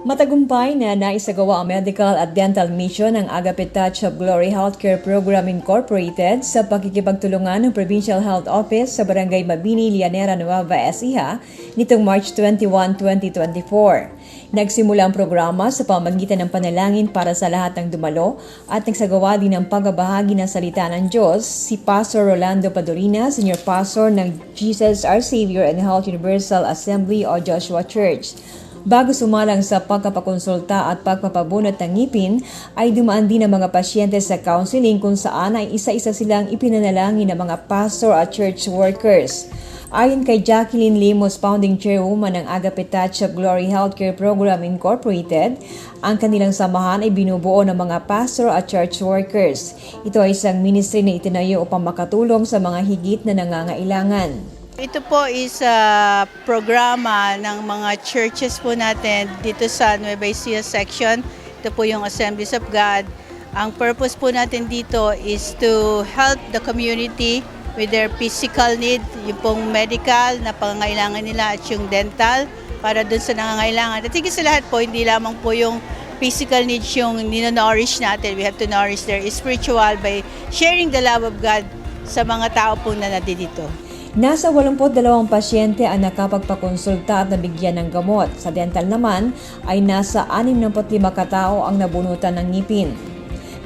Matagumpay na naisagawa ang medical at dental mission ng Agape Touch of Glory Healthcare Program Incorporated sa pakikipagtulungan ng Provincial Health Office sa Barangay Mabini, Lianera, Nueva Ecija nitong March 21, 2024. Nagsimula ang programa sa pamagitan ng panalangin para sa lahat ng dumalo at nagsagawa din ng pagbabahagi ng salita ng Diyos si Pastor Rolando Padorina, Senior Pastor ng Jesus Our Savior and Health Universal Assembly o Joshua Church. Bago sumalang sa pagpapakonsulta at pagpapabunot ng ngipin, ay dumaan din ang mga pasyente sa counseling kung saan ay isa-isa silang ipinanalangin ng mga pastor at church workers. Ayon kay Jacqueline Limos, founding chairwoman ng Agape Touch of Glory Healthcare Program Incorporated, ang kanilang samahan ay binubuo ng mga pastor at church workers. Ito ay isang ministry na itinayo upang makatulong sa mga higit na nangangailangan. Ito po is a programa ng mga churches po natin dito sa Nueva Ecija section. Ito po yung Assemblies of God. Ang purpose po natin dito is to help the community with their physical need, yung pong medical na pangangailangan nila at yung dental para dun sa nangangailangan. At higit sa lahat po, hindi lamang po yung physical needs yung nino-nourish natin. We have to nourish their spiritual by sharing the love of God sa mga tao po na nandito. Nasa 82 pasyente ang nakapagpakonsulta at nabigyan ng gamot. Sa dental naman ay nasa 65 katao ang nabunutan ng ngipin.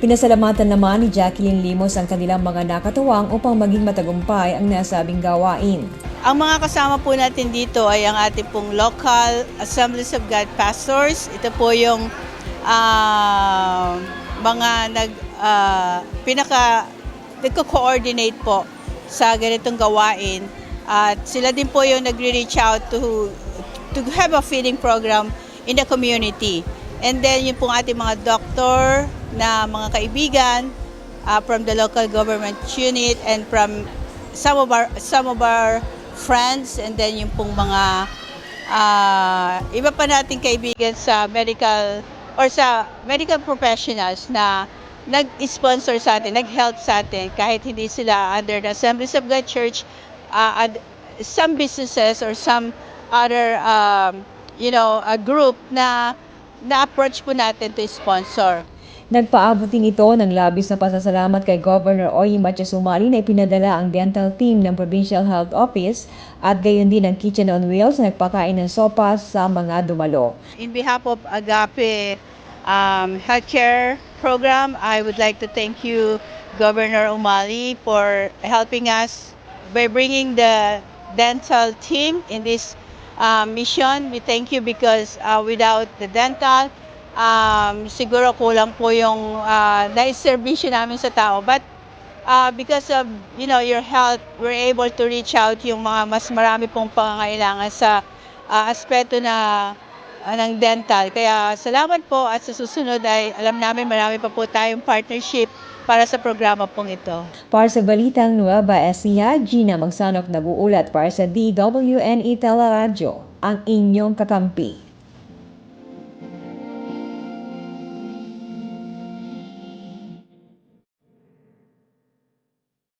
Pinasalamatan naman ni Jacqueline Limos ang kanilang mga nakatuwang upang maging matagumpay ang nasabing gawain. Ang mga kasama po natin dito ay ang ating pong local Assemblies of God pastors. Ito po yung ah, mga nag ah, pinaka nagko-coordinate po sa ganitong gawain. At sila din po yung nagre-reach out to to have a feeding program in the community. And then yung pong ating mga doktor na mga kaibigan uh, from the local government unit and from some of our some of our friends and then yung pong mga ah, iba pa nating kaibigan sa medical or sa medical professionals na nag-sponsor sa atin, nag-help sa atin kahit hindi sila under the Assemblies of God Church uh, and some businesses or some other um, you know a group na na-approach po natin to sponsor. Nagpaabot din ito ng labis na pasasalamat kay Governor Oy Matiasumali na ipinadala ang dental team ng Provincial Health Office at gayon din ang Kitchen on Wheels na nagpakain ng sopas sa mga dumalo. In behalf of Agape um, Healthcare Program, I would like to thank you, Governor Umali, for helping us by bringing the dental team in this uh, mission. We thank you because uh, without the dental, um, siguro kulang po yung uh, naiservisyo namin sa tao. But uh, because of you know your help, we're able to reach out yung mga mas marami pong pangangailangan sa uh, aspeto na ng dental. Kaya salamat po at sa susunod ay alam namin marami pa po tayong partnership para sa programa pong ito. Para sa Balitang Nueva Ecija, Gina Magsanok nag-uulat para sa DWNE Teleradyo, ang inyong kakampi.